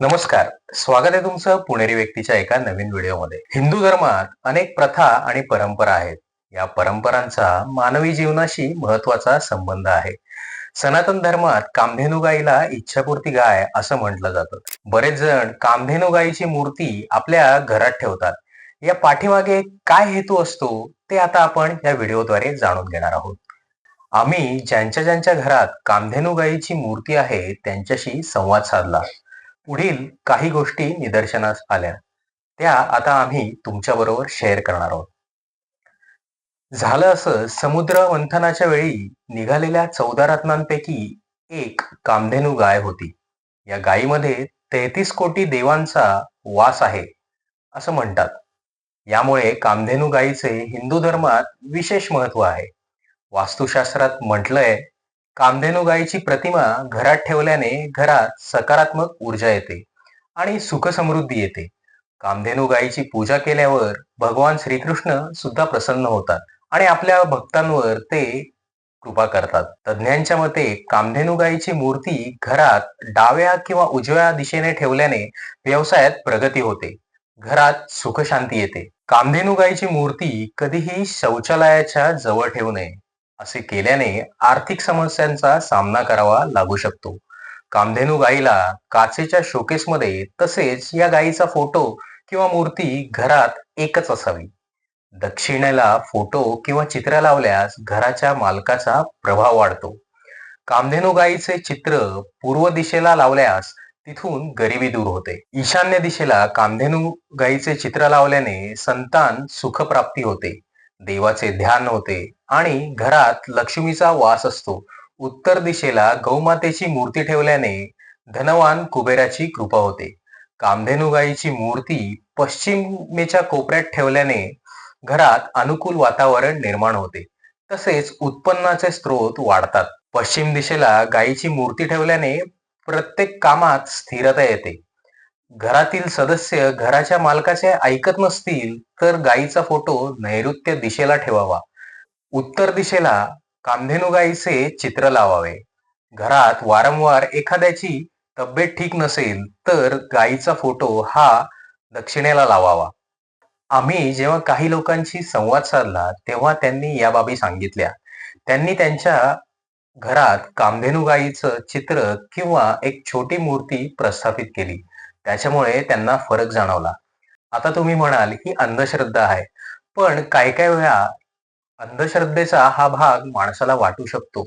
नमस्कार. स्वागत आहे तुमचं पुणेरी व्यक्तीच्या एका नवीन व्हिडिओमध्ये. हिंदू धर्मात अनेक प्रथा आणि परंपरा आहेत. या परंपरांचा मानवी जीवनाशी महत्त्वाचा संबंध आहे. सनातन धर्मात कामधेनू गायीला इच्छापूर्ती गाय असं म्हटलं जातं. बरेच जण कामधेनू गायीची मूर्ती आपल्या घरात ठेवतात. या पाठीमागे काय हेतू असतो ते आता आपण या व्हिडिओद्वारे जाणून घेणार आहोत. आम्ही ज्यांच्या ज्यांच्या घरात कामधेनू गायीची मूर्ती आहे त्यांच्याशी संवाद साधला. पुढील काही गोष्टी निदर्शनास आल्या. त्या आता आम्ही तुमच्या बरोबर शेअर करणार आहोत. झालं असं समुद्र मंथनाच्या वेळी निघालेल्या चौदा रत्नांपैकी एक कामधेनू गाय होती. या गायीमध्ये तेहतीस कोटी देवांचा वास आहे असं म्हणतात. यामुळे कामधेनू गायीचे हिंदू धर्मात विशेष महत्त्व आहे. वास्तुशास्त्रात म्हटलंय कामधेनू गायीची प्रतिमा घरात ठेवल्याने घरात सकारात्मक ऊर्जा येते आणि सुख समृद्धी येते. कामधेनू गायीची पूजा केल्यावर भगवान श्रीकृष्ण सुद्धा प्रसन्न होतात आणि आपल्या भक्तांवर ते कृपा करतात. तज्ज्ञांच्या मते कामधेनू गायीची मूर्ती घरात डाव्या किंवा उजव्या दिशेने ठेवल्याने व्यवसायात प्रगती होते. घरात सुख शांती येते. कामधेनू गायीची मूर्ती कधीही शौचालयाच्या जवळ ठेवू नये. असे केल्याने आर्थिक समस्यांचा सामना करावा लागू शकतो. कामधेनू गायीला काचेच्या शोकेसमध्ये तसेच या गायीचा फोटो किंवा मूर्ती घरात एकच असावी. दक्षिणेला फोटो किंवा चित्र लावल्यास घराच्या मालकाचा प्रभाव वाढतो. कामधेनू गायीचे चित्र पूर्व दिशेला लावल्यास तिथून गरिबी दूर होते. ईशान्य दिशेला कामधेनू गायीचे चित्र लावल्याने संतान सुखप्राप्ती होते. देवाचे ध्यान होते आणि घरात लक्ष्मीचा वास असतो. उत्तर दिशेला गौमातेची मूर्ती ठेवल्याने धनवान कुबेराची कृपा होते. कामधेनू गाईची मूर्ती पश्चिमेच्या कोपऱ्यात ठेवल्याने घरात अनुकूल वातावरण निर्माण होते. तसेच उत्पन्नाचे स्रोत वाढतात. पश्चिम दिशेला गायीची मूर्ती ठेवल्याने प्रत्येक कामात स्थिरता येते. घरातील सदस्य घराच्या मालकाचे ऐकत नसतील तर गायीचा फोटो नैऋत्य दिशेला ठेवावा. उत्तर दिशेला कामधेनू गायीचे चित्र लावावे. घरात वारंवार एखाद्याची तब्येत ठीक नसेल तर गायीचा फोटो हा दक्षिणेला लावावा. आम्ही जेव्हा काही लोकांशी संवाद साधला तेव्हा त्यांनी या बाबी सांगितल्या. त्यांनी त्यांच्या घरात कामधेनू गायीचं चित्र किंवा एक छोटी मूर्ती प्रस्थापित केली. त्याच्यामुळे त्यांना फरक जाणवला. आता तुम्ही म्हणाल ही अंधश्रद्धा आहे. पण काय काय वेळा अंधश्रद्धेचा हा भाग माणसाला वाटू शकतो.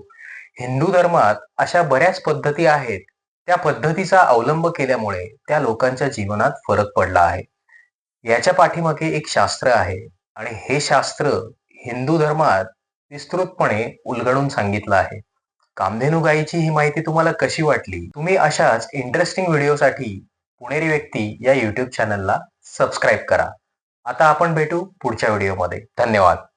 हिंदू धर्मात अशा बऱ्याच पद्धती आहेत. त्या पद्धतीचा अवलंब केल्यामुळे त्या लोकांच्या जीवनात फरक पडला आहे. याच्या पाठीमागे एक शास्त्र आहे आणि हे शास्त्र हिंदू धर्मात विस्तृतपणे उलगडून सांगितलं आहे. कामधेनू गायीची ही माहिती तुम्हाला कशी वाटली? तुम्ही अशाच इंटरेस्टिंग व्हिडिओसाठी पुणेरी व्यक्ती या यूट्यूब चॅनलला सबस्क्राईब करा. आता आपण भेटू पुढच्या व्हिडिओमध्ये धन्यवाद.